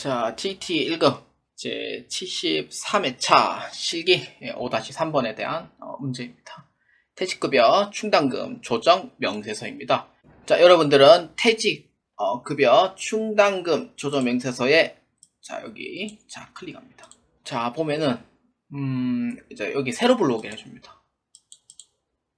자, TT 1급 제 73회차 실기 5-3번에 대한 어, 문제입니다. 퇴직급여 충당금 조정 명세서입니다. 자, 여러분들은 퇴직 어, 급여 충당금 조정 명세서에 자, 여기 자, 클릭합니다. 자, 보면은 음, 이제 여기 새로 불러오게 해줍니다.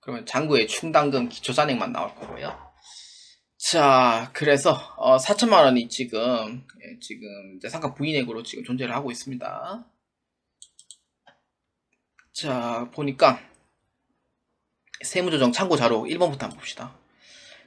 그러면 장부에 충당금 기초 잔액만 나올 거고요. 자, 그래서 어, 4천만 원이 지금 예, 지금 이제 상가 부인액으로 지금 존재를 하고 있습니다. 자, 보니까 세무조정 참고 자료 1번부터 한번 봅시다.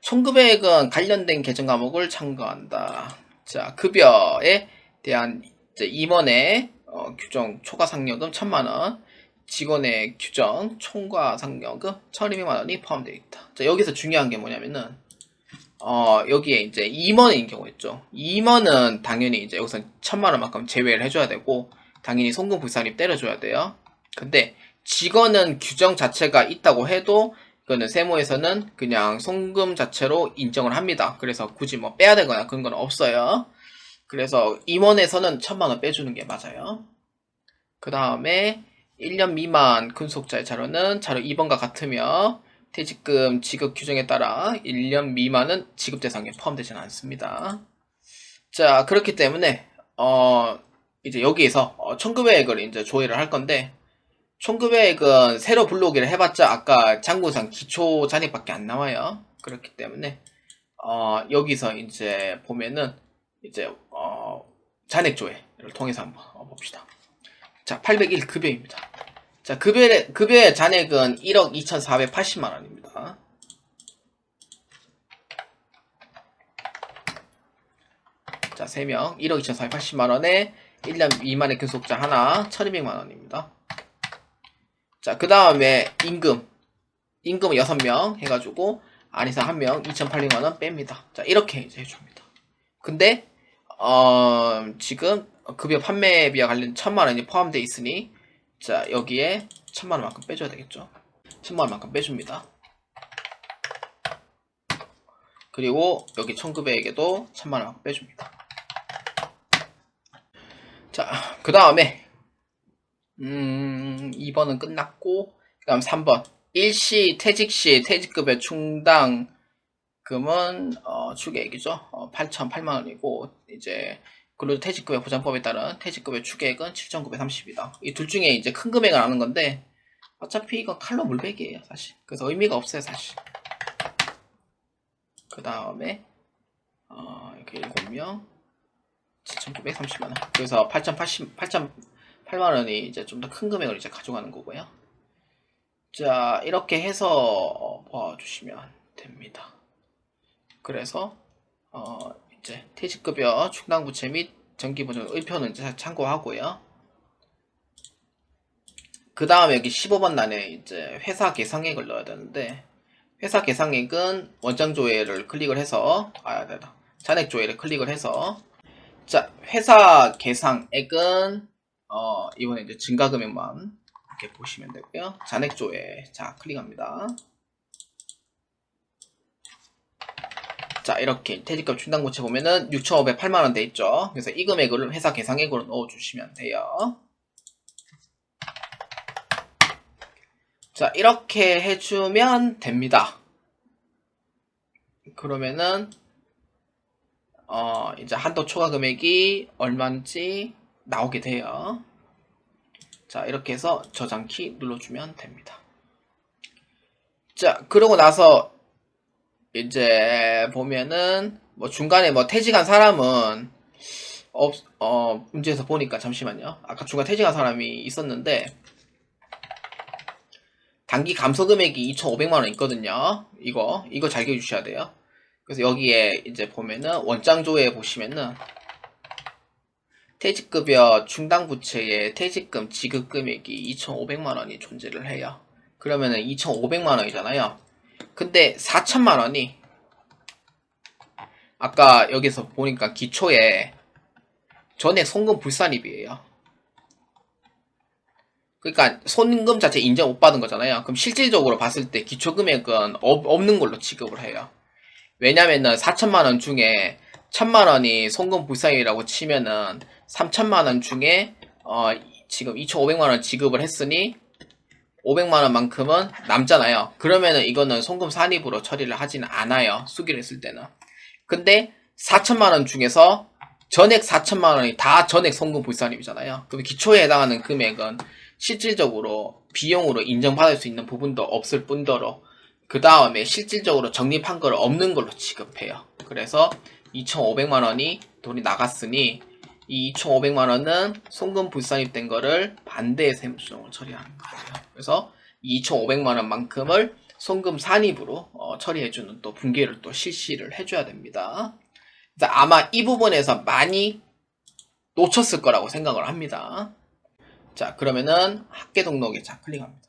총급액은 관련된 개정 과목을 참고한다. 자, 급여에 대한 이제 임원의 어, 규정 초과 상여금 1천만 원, 직원의 규정 총과 상여금 1,200만 원이 포함되어 있다. 자, 여기서 중요한 게 뭐냐면은 어, 여기에 이제 임원인 경우였죠. 임원은 당연히 이제 여기서 천만 원만큼 제외를 해줘야 되고, 당연히 송금 불산입 때려줘야 돼요. 근데 직원은 규정 자체가 있다고 해도, 이거는 세무에서는 그냥 송금 자체로 인정을 합니다. 그래서 굳이 뭐 빼야 되거나 그런 건 없어요. 그래서 임원에서는 천만 원 빼주는 게 맞아요. 그 다음에 1년 미만 근속자의 자료는 자료 2번과 같으며, 퇴직금 지급 규정에 따라 1년 미만은 지급 대상에 포함되지는 않습니다. 자, 그렇기 때문에 어 이제 여기에서 어, 총급액을 이제 조회를 할 건데 총급액은 새로 불러오기를 해봤자 아까 장부상 기초 잔액밖에 안 나와요. 그렇기 때문에 어 여기서 이제 보면은 이제 어 잔액 조회를 통해서 한번 어, 봅시다. 자, 801 급여입니다. 자, 급여의, 급여의 잔액은 1억 2,480만 원입니다. 자, 3명 1억 2,480만 원에 1년 미만의 근속자 하나 1,200만 원입니다. 자, 그 다음에 임금. 임금 6명 해가지고 안에서 1명 2,800만 원 뺍니다. 자, 이렇게 이제 해줍니다. 근데, 어, 지금 급여 판매비와 관련 1,000만 원이 포함되어 있으니 자 여기에 천만 원만큼 빼줘야 되겠죠? 천만 원만큼 빼줍니다. 그리고 여기 청급액에도 천만 원만큼 빼줍니다. 자그 다음에 음 2번은 끝났고 그 다음 3번. 일시 퇴직시 퇴직급여 충당금은 어, 추계액이죠? 어, 8,008만 원이고 이제 근로자 퇴직급여 보장법에 따른 퇴직급여 추계액은 7,930이다. 이 둘 중에 이제 큰 금액을 아는 건데 어차피 이건 칼로 물백이에요, 사실. 그래서 의미가 없어요, 사실. 그 다음에 어, 이렇게 7명 7,930만 원. 그래서 8,080 8,008만 원이 이제 좀 더 큰 금액을 이제 가져가는 거고요. 자, 이렇게 해서 봐주시면 됩니다. 그래서 어, 이제 퇴직급여 충당부채 및 정기보증 의표는 이제 참고하고요. 그 다음에 여기 15번 란에 이제 회사 계상액을 넣어야 되는데 회사 계상액은 원장 조회를 클릭을 해서 아, 되다. 잔액 조회를 클릭을 해서 자 회사 계상액은 어 이번에 이제 증가 금액만 이렇게 보시면 되고요. 잔액 조회 자 클릭합니다. 자 이렇게 퇴직금 충당부채 보면은 6,508만원 돼 있죠. 그래서 이 금액을 회사 계상액으로 넣어주시면 돼요. 자 이렇게 해주면 됩니다. 그러면은 어 이제 한도 초과 금액이 얼마인지 나오게 돼요. 자 이렇게 해서 저장키 눌러주면 됩니다. 자 그러고 나서 이제 보면은 뭐 중간에 뭐 퇴직한 사람은 없, 어, 문제에서 보니까 잠시만요. 아까 중간 퇴직한 사람이 있었는데 단기 감소 금액이 2,500만 원 있거든요. 이거 이거 잘 기억해 주셔야 돼요. 그래서 여기에 이제 보면은 원장 조회에 보시면은 퇴직급여 충당부채의 퇴직금 지급 금액이 2,500만 원이 존재를 해요. 그러면은 2,500만 원이잖아요. 근데 4천만 원이 아까 여기서 보니까 기초에 전액 송금 불산입이에요. 그러니까 손금 자체 인정 못 받은 거잖아요. 그럼 실질적으로 봤을 때 기초 금액은 없는 걸로 지급을 해요. 왜냐면은 4천만 원 중에 천만 원이 송금 불상이라고 치면은 3천만 원 중에 어, 지금 2,500만 원 지급을 했으니 500만 원만큼은 남잖아요. 그러면은 이거는 송금 산입으로 처리를 하지는 않아요. 수기를 했을 때는. 근데 4천만 원 중에서 전액 4천만 원이 다 전액 송금 불산입이잖아요. 그럼 기초에 해당하는 금액은 실질적으로 비용으로 인정받을 수 있는 부분도 없을 뿐더러 그 다음에 실질적으로 적립한 걸 없는 걸로 지급해요. 그래서 2,500만 원이 돈이 나갔으니 이 2,500만 원은 송금 불산입된 거를 반대의 세무조정을 처리하는 거예요. 그래서 이 2,500만 원만큼을 송금 산입으로 어, 처리해주는 또 분계를 또 실시를 해줘야 됩니다. 아마 이 부분에서 많이 놓쳤을 거라고 생각을 합니다. 자, 그러면은 학계 등록에 자 클릭합니다.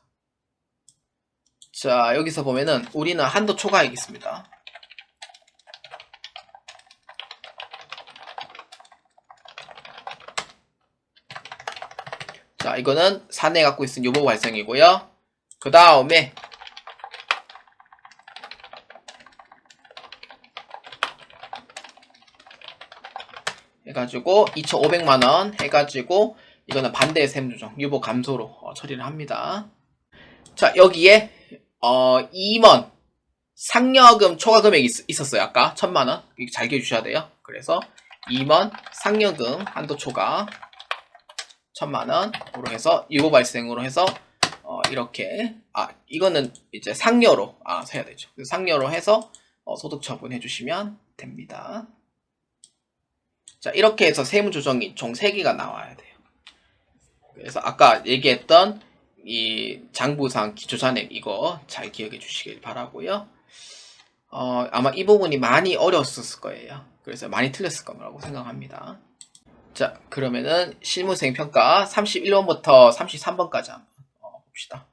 자, 여기서 보면은 우리는 한도 초과액 있습니다. 자, 이거는 사내 갖고 있는 요보 발생이고요. 그 다음에 해가지고 2,500만원 해가지고 이거는 반대 세무조정 유보 감소로 어, 처리를 합니다. 자 여기에 어 2만 상여금 초과 금액이 있, 었어요 아까 천만원 잘 기억해 주셔야 돼요. 그래서 2만 상여금 한도 초과 천만원으로 해서 유보 발생으로 해서 어, 이렇게 아 이거는 이제 상여로 아 세야 되죠. 상여로 해서 어, 소득 처분해 주시면 됩니다. 자, 이렇게 해서 세무 조정이 총 3개가 나와야 돼요. 그래서 아까 얘기했던 이 장부상 기초잔액 이거 잘 기억해 주시길 바라고요. 어, 아마 이 부분이 많이 어려웠을 거예요. 그래서 많이 틀렸을 거라고 생각합니다. 자, 그러면은 실무생 평가 31번부터 33번까지 한번 어, 봅시다.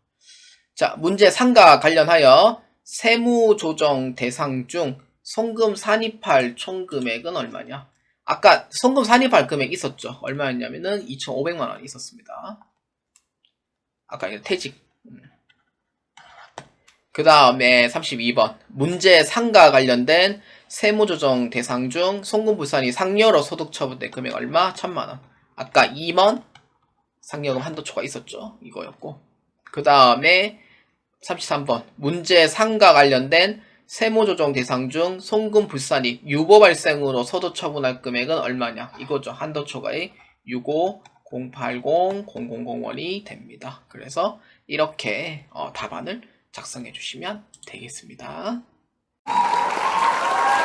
자, 문제 3과 관련하여 세무 조정 대상 중 송금 산입할 총 금액은 얼마냐? 아까 송금 산입할 금액 있었죠. 얼마였냐면은 2,500만 원 있었습니다. 아까 이거 퇴직. 그 다음에 32번. 문제 상과 관련된 세무 조정 대상 중 송금불산이 상여로 소득 처분된 금액 얼마? 1,000만 원. 아까 2만 상여금 한도 초과 있었죠. 이거였고. 그 다음에 33번. 문제 상과 관련된 세무조정 대상 중 송금 불산입 유보 발생으로 서도 처분할 금액은 얼마냐 이거죠 한도 초과의 65 080 0001이 됩니다 그래서 이렇게 어, 답안을 작성해 주시면 되겠습니다